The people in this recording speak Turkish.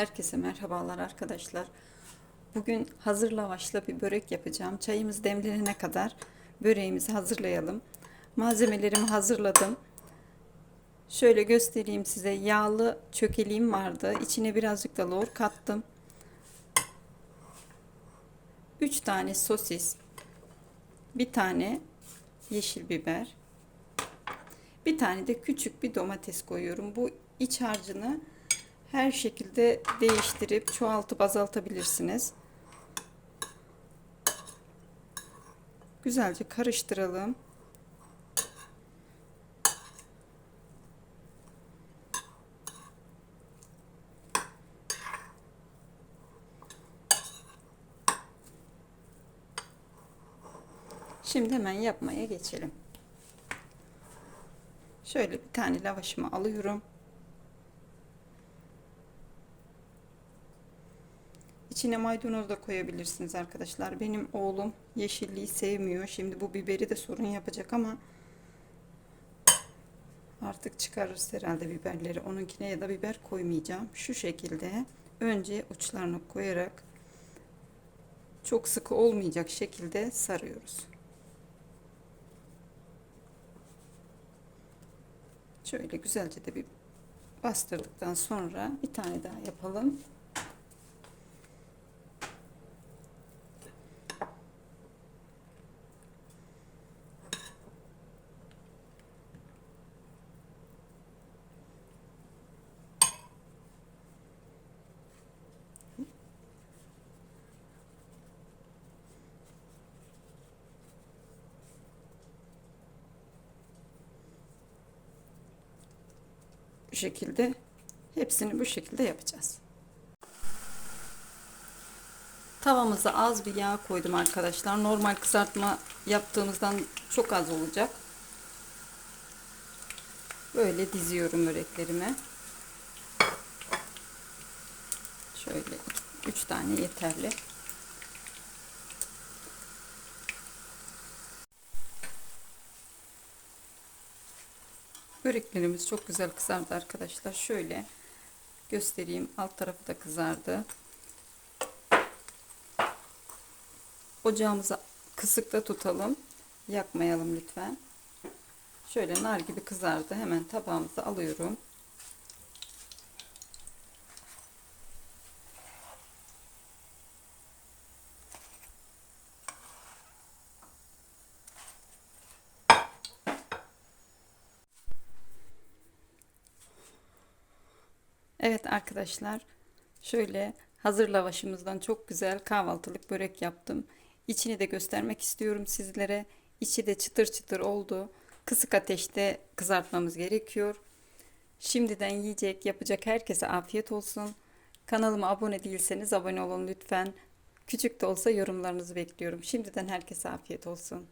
Herkese merhabalar arkadaşlar. Bugün hazır lavaşla bir börek yapacağım. Çayımız demlenene kadar böreğimizi hazırlayalım. Malzemelerimi hazırladım. Şöyle göstereyim size. Yağlı çökeliğim vardı. İçine birazcık da lor kattım. 3 tane sosis. Bir tane yeşil biber. Bir tane de küçük bir domates koyuyorum. Bu iç harcını her şekilde değiştirip çoğaltıp azaltabilirsiniz. Güzelce karıştıralım. Şimdi hemen yapmaya geçelim. Şöyle bir tane lavaşımı alıyorum. İçine maydanoz da koyabilirsiniz arkadaşlar. Benim oğlum yeşilliği sevmiyor. Şimdi bu biberi de sorun yapacak ama artık çıkarırız herhalde biberleri. Onunkine ya da biber koymayacağım. Şu şekilde önce uçlarını koyarak çok sıkı olmayacak şekilde sarıyoruz. Şöyle güzelce de bir bastırdıktan sonra bir tane daha yapalım. Şekilde hepsini bu şekilde yapacağız. Tavamıza az bir yağ koydum arkadaşlar. Normal kızartma yaptığımızdan çok az olacak. Böyle diziyorum böreklerimi. Şöyle 3 tane yeterli. Böreklerimiz çok güzel kızardı arkadaşlar. Şöyle göstereyim. Alt tarafı da kızardı. Ocağımızı kısıkta tutalım. Yakmayalım lütfen. Şöyle nar gibi kızardı. Hemen tabağımıza alıyorum. Evet arkadaşlar şöyle hazır lavaşımızdan çok güzel kahvaltılık börek yaptım. İçini de göstermek istiyorum sizlere. İçi de çıtır çıtır oldu. Kısık ateşte kızartmamız gerekiyor. Şimdiden yiyecek yapacak herkese afiyet olsun. Kanalıma abone değilseniz abone olun lütfen. Küçük de olsa yorumlarınızı bekliyorum. Şimdiden herkese afiyet olsun.